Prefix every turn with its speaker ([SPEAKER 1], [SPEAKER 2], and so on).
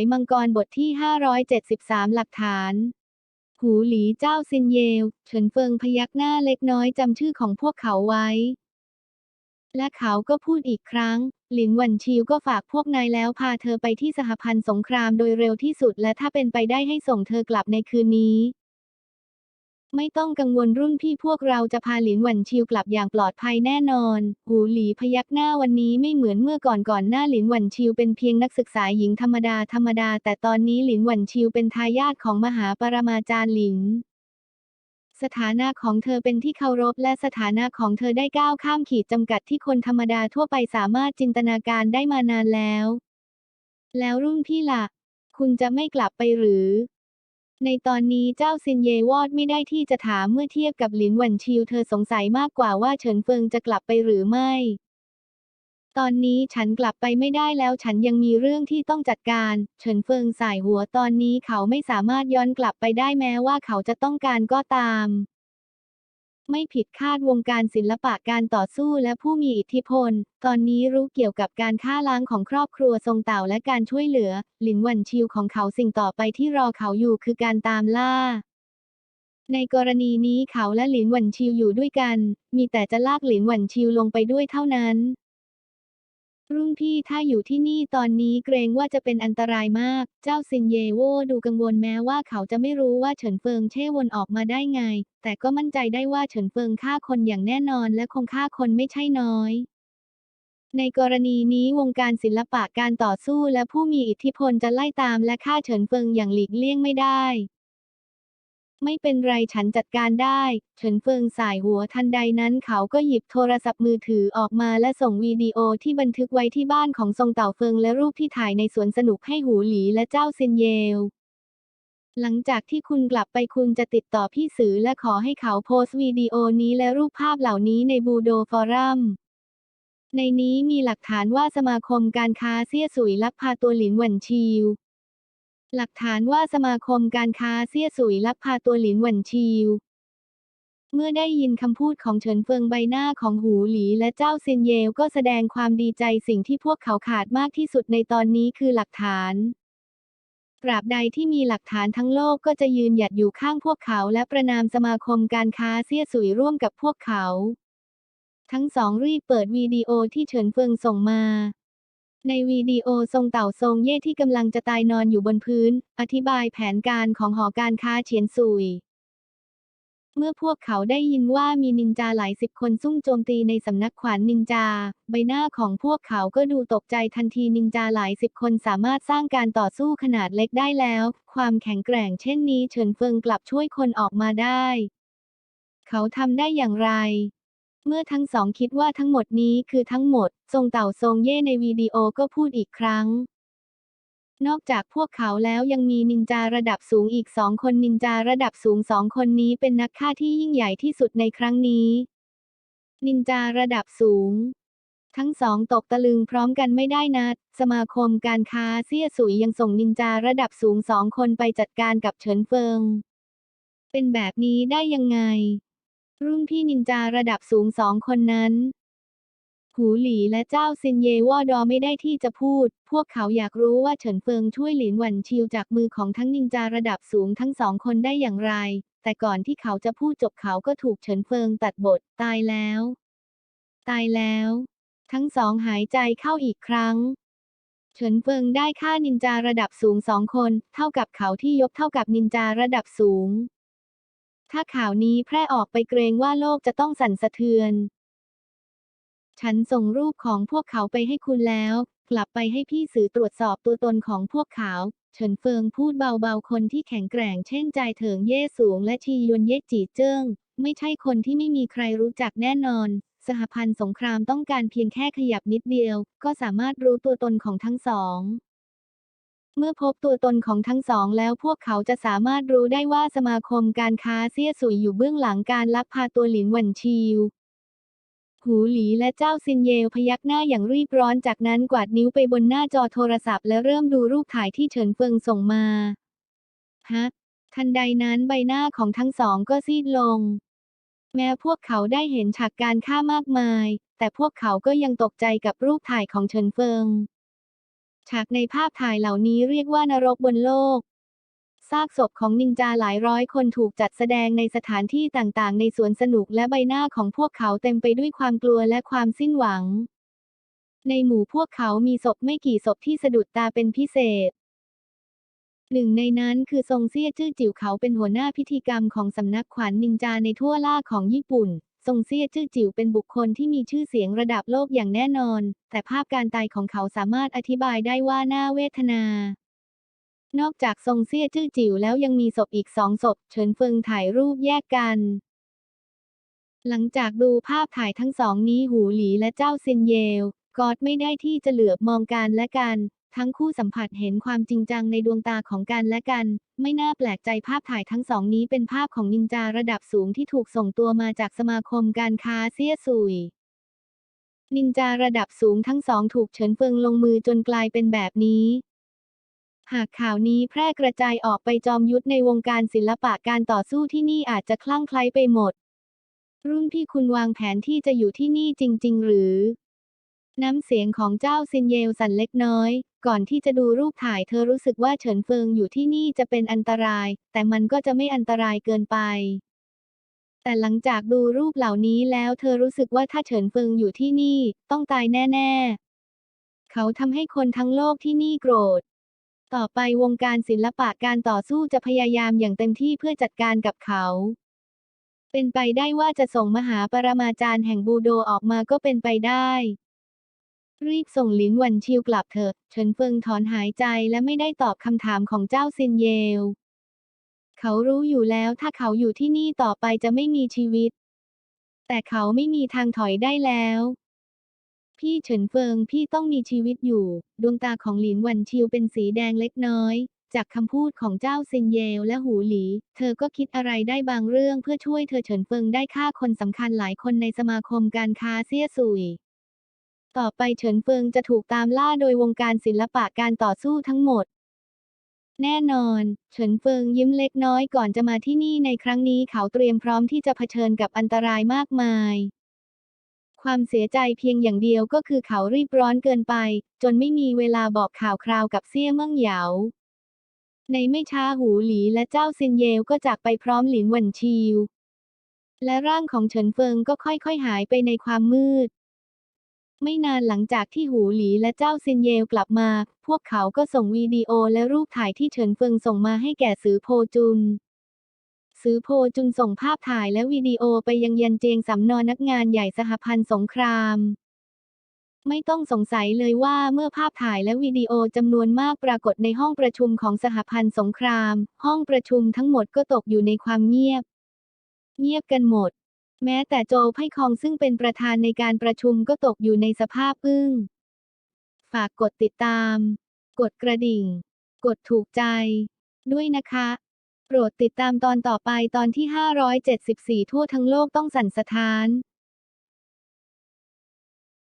[SPEAKER 1] ยมังกรบทที่ 573 หลักฐาน หูหลีเจ้าซินเยวเฉินเฟิงพยักหน้าเล็กน้อยจำชื่อของพวกเขาไว้ และเขาก็พูดอีกครั้ง หลินหวันชิวก็ฝากพวกนายแล้วพาเธอไปที่สหพันธ์สงครามโดยเร็วที่สุดและถ้าเป็นไปได้ให้ส่งเธอกลับในคืนนี้ ไม่ต้องกังวลรุ่นพี่พวกเราจะพาหลินหวันชิวกลับอย่างปลอดภัยแน่นอน หูหลีพยักหน้าวันนี้ไม่เหมือนเมื่อก่อนก่อนหน้าหลินหวันชิวเป็นเพียงนักศึกษาหญิงธรรมดาธรรมดา แต่ตอนนี้หลินหวันชิวเป็นทายาทของมหาปรมาจารย์หลิน สถานะของเธอเป็นที่เคารพและสถานะของเธอได้ก้าวข้ามขีดจำกัดที่คนธรรมดาทั่วไปสามารถจินตนาการได้มานานแล้ว แล้วรุ่นพี่ล่ะ คุณจะไม่กลับไปหรือ ในตอนนี้เจ้าซินเยวอดไม่ได้ที่จะถามเมื่อเทียบกับหลินหวันชิวเธอสงสัยมากกว่าว่าเฉินเฟิงจะกลับไปหรือไม่ ตอนนี้ฉันกลับไปไม่ได้แล้วฉันยังมีเรื่องที่ต้องจัดการ เฉินเฟิงสายหัวตอนนี้เขาไม่สามารถย้อนกลับไปได้แม้ว่าเขาจะต้องการก็ตาม ไม่ผิดคาดวงการศิลปะการต่อสู้และผู้มีอิทธิพล ตอนนี้รู้เกี่ยวกับการฆ่าล้างของครอบครัวทรงเต่าและการช่วยเหลือ หลินหวันชิวของเขาสิ่งต่อไปที่รอเขาอยู่คือการตามล่า ในกรณีนี้เขาและหลินหวันชิวอยู่ด้วยกัน มีแต่จะลากหลินหวันชิวลงไปด้วยเท่านั้น รุ่นพี่ถ้าอยู่ที่นี่ตอนนี้เกรงว่าจะเป็นอันตรายมาก เจ้าซินเยโวดูกังวลแม้ว่าเขาจะไม่รู้ว่าเฉินเฟิงเช่วนออกมาได้ไง แต่ก็มั่นใจได้ว่าเฉินเฟิงฆ่าคนอย่างแน่นอนและคงฆ่าคนไม่ใช่น้อย ในกรณีนี้วงการศิลปะการต่อสู้และผู้มีอิทธิพลจะไล่ตามและฆ่าเฉินเฟิงอย่างหลีกเลี่ยงไม่ได้ ไม่เป็นไรฉันจัดการได้เฉินเฟิงสายหัวทันใดนั้นเขาก็หยิบโทรศัพท์มือถือออกมาและส่งวิดีโอที่บันทึกไว้ที่บ้านของทรงเต่าเฟิงและรูปที่ถ่ายในสวนสนุกให้หูหลีและเจ้าเซนเยวหลังจากที่คุณกลับไปคุณจะติดต่อพี่สือและขอให้เขาโพสต์วิดีโอนี้และรูปภาพเหล่านี้ในบูโดฟอรัมในนี้มีหลักฐานว่าสมาคมการค้าเซี่ยสุยลักพาตัวหลินหวันชิว หลักฐานว่าสมาคมการค้าเซี่ยสุยลักพาตัวหลินหวันชิว เมื่อได้ยินคำพูดของเฉินเฟิงใบหน้าของหูหลีและเจ้าเซินเยวก็แสดงความดีใจสิ่งที่พวกเขาขาดมากที่สุดในตอนนี้คือหลักฐานตราบใดที่มีหลักฐานทั้งโลกก็จะยืนหยัดอยู่ข้างพวกเขาและประนามสมาคมการค้าเซี่ยสุยร่วมกับพวกเขา ทั้งสองรีบเปิดวิดีโอที่เฉินเฟิงส่งมา ในวิดีโอทรงเต่าทรงเย่ที่กำลังจะตายนอนอยู่บนพื้น อธิบายแผนการของหอการค้าเฉียนซุย เมื่อพวกเขาได้ยินว่ามีนินจาหลายสิบคนซุ่มโจมตีในสำนักขวานนินจา ใบหน้าของพวกเขาก็ดูตกใจทันทีนินจาหลายสิบคนสามารถสร้างการต่อสู้ขนาดเล็กได้แล้ว ความแข็งแกร่งเช่นนี้เฉินเฟิงกลับช่วยคนออกมาได้ เขาทำได้อย่างไร เมื่อทั้งสองคิดว่าทั้งหมดนี้คือทั้งหมด ทรงเต่าทรงเย่ในวิดีโอก็พูดอีกครั้ง นอกจากพวกเขาแล้วยังมีนินจาระดับสูงอีกสองคนนินจาระดับสูงสองคนนี้เป็นนักฆ่าที่ยิ่งใหญ่ที่สุดในครั้งนี้ นินจาระดับสูง ทั้งสองตกตะลึงพร้อมกันไม่ได้นะสมาคมการค้าเซี่ยสุยยังส่งนินจาระดับสูงสองคนไปจัดการกับเฉินเฟิง เป็นแบบนี้ได้ยังไง รุ่นพี่นินจาระดับสูงสองคนนั้น หูหลีและเจ้าซินเยวอดอไม่ได้ที่จะพูด พวกเขาอยากรู้ว่าเฉินเฟิงช่วยหลินหวันชิวจากมือของทั้งนินจาระดับสูงทั้งสองคนได้อย่างไร แต่ก่อนที่เขาจะพูดจบเขาก็ถูกเฉินเฟิงตัดบท ตายแล้ว ตายแล้ว ทั้งสองหายใจเข้าอีกครั้งเฉินเฟิงได้ฆ่านินจาระดับสูงสองคน เท่ากับเขาที่ยกเท่ากับนินจาระดับสูง ถ้าข่าวนี้แพร่ออกไปเกรงว่าโลกจะต้องสั่นสะเทือน ฉันส่งรูปของพวกเขาไปให้คุณแล้ว กลับไปให้พี่สื่อตรวจสอบตัวตนของพวกเขา เฉินเฟิงพูดเบาๆ คนที่แข็งแกร่งเช่นใจเถิงเย่สูงและชียวนเย่จีเจิ้ง ไม่ใช่คนที่ไม่มีใครรู้จักแน่นอน สหพันธ์สงครามต้องการเพียงแค่ขยับนิดเดียว ก็สามารถรู้ตัวตนของทั้งสอง เมื่อพบตัวตนของทั้งสองแล้วพวกเขาจะสามารถรู้ได้ว่าสมาคมการค้าเซี่ยสุยอยู่เบื้องหลังการลักพาตัวหลินหวันชิว หูหลีและเจ้าซินเยวพยักหน้าอย่างรีบร้อนจากนั้นกวาดนิ้วไปบนหน้าจอโทรศัพท์และเริ่มดูรูปถ่ายที่เฉินเฟิงส่งมา ฮะ ทันใดนั้นใบหน้าของทั้งสองก็ซีดลง แม้พวกเขาได้เห็นฉากการฆ่ามากมาย แต่พวกเขาก็ยังตกใจกับรูปถ่ายของเฉินเฟิง ฉากในภาพถ่ายเหล่านี้เรียกว่านรกบนโลก ซากศพของนินจาหลายร้อยคนถูกจัดแสดงในสถานที่ต่างๆ ในสวนสนุกและใบหน้าของพวกเขาเต็มไปด้วยความกลัวและความสิ้นหวัง ในหมู่พวกเขามีศพไม่กี่ศพที่สะดุดตาเป็นพิเศษหนึ่งในนั้นคือทรงเซี่ยจื้อจิ๋วเขาเป็นหัวหน้าพิธีกรรมของสำนักขวัญนินจาในทั่วล่าของญี่ปุ่น ทรงเซี่ยจื้อจิ๋วเป็นบุคคลที่มีชื่อเสียงระดับโลกอย่างแน่นอน แต่ภาพการตายของเขาสามารถอธิบายได้ว่าน่าเวทนา นอกจากทรงเซี่ยจื้อจิ๋วแล้วยังมีศพอีกสองศพ เฉินเฟิงถ่ายรูปแยกกัน หลังจากดูภาพถ่ายทั้งสองนี้หูหลีและเจ้าซินเยวกอดไม่ได้ที่จะเหลือบมองกันและกัน ทั้งคู่สัมผัสเห็นความจริงจังในดวงตาของกันและกัน ไม่น่าแปลกใจภาพถ่ายทั้งสองนี้เป็นภาพของนินจาระดับสูงที่ถูกส่งตัวมาจากสมาคมการค้าเซี่ยซุย นินจาระดับสูงทั้งสองถูกเฉินเฟิงลงมือจนกลายเป็นแบบนี้ หากข่าวนี้แพร่กระจายออกไปจอมยุทธในวงการศิลปะการต่อสู้ที่นี่อาจจะคลั่งไคล้ไปหมด รุ่นพี่คุณวางแผนที่จะอยู่ที่นี่จริง ๆ หรือ น้ำเสียงของเจ้าซินเยวสั่นเล็กน้อย ก่อนที่จะดูรูปถ่ายเธอรู้สึกว่าเฉินเฟิงอยู่ที่นี่จะเป็นอันตราย แต่มันก็จะไม่อันตรายเกินไป แต่หลังจากดูรูปเหล่านี้แล้วเธอรู้สึกว่าถ้าเฉินเฟิงอยู่ที่นี่ต้องตายแน่ ๆ เขาทำให้คนทั้งโลกที่นี่โกรธ ต่อไปวงการศิลปะการต่อสู้จะพยายามอย่างเต็มที่เพื่อจัดการกับเขา เป็นไปได้ว่าจะส่งมหาปรมาจารย์แห่งบูโดออกมาก็เป็นไปได้ รีบส่งหลินหวันชิวกลับเถอะเฉินเฟิงถอนหายใจและไม่ได้ตอบคำถามของเจ้าซินเยวเขารู้อยู่แล้วถ้าเขาอยู่ที่นี่ต่อไปจะไม่มีชีวิต แต่เขาไม่มีทางถอยได้แล้ว พี่เฉินเฟิงพี่ต้องมีชีวิตอยู่ ดวงตาของหลินหวันชิวเป็นสีแดงเล็กน้อย จากคำพูดของเจ้าซินเยวและหูหลี เธอก็คิดอะไรได้บางเรื่องเพื่อช่วยเธอเฉินเฟิงได้ฆ่าคนสำคัญหลายคนในสมาคมการค้าเซี่ยซุย ต่อไปเฉินเฟิงจะถูกตามล่าโดยวงการศิลปะการต่อสู้ทั้งหมด แน่นอน เฉินเฟิงยิ้มเล็กน้อยก่อนจะมาที่นี่ในครั้งนี้เขาเตรียมพร้อมที่จะเผชิญกับอันตรายมากมาย ความเสียใจเพียงอย่างเดียวก็คือเขารีบร้อนเกินไป จนไม่มีเวลาบอกข่าวคราวกับเซี่ยเมิ่งเหยาในไม่ช้าหูหลีและเจ้าซินเยวก็จากไปพร้อมหลินหวันชิว และร่างของเฉินเฟิงก็ค่อยๆหายไปในความมืด ไม่นานหลังจากที่หูหลีและเจ้าเซนเยวกลับมา พวกเขาก็ส่งวิดีโอและรูปถ่ายที่เฉินเฟิงส่งมาให้แก่ซือโพจุนซือโพจุนส่งภาพถ่ายและวิดีโอไปยังยันเจียงสำนอนักงานใหญ่สหพันธ์สงคราม ไม่ต้องสงสัยเลยว่าเมื่อภาพถ่ายและวิดีโอจำนวนมากปรากฏในห้องประชุมของสหพันธ์สงคราม ห้องประชุมทั้งหมดก็ตกอยู่ในความเงียบ เงียบกันหมด แม้แต่โจไพ่คองซึ่งเป็นประธานในการประชุมก็ตกอยู่ในสภาพอึ้ง ฝากกดติดตาม กดกระดิ่ง กดถูกใจ ด้วยนะคะ โปรดติดตามตอนต่อไปตอนที่ 574 ทั่วทั้งโลกต้องสั่นสะท้าน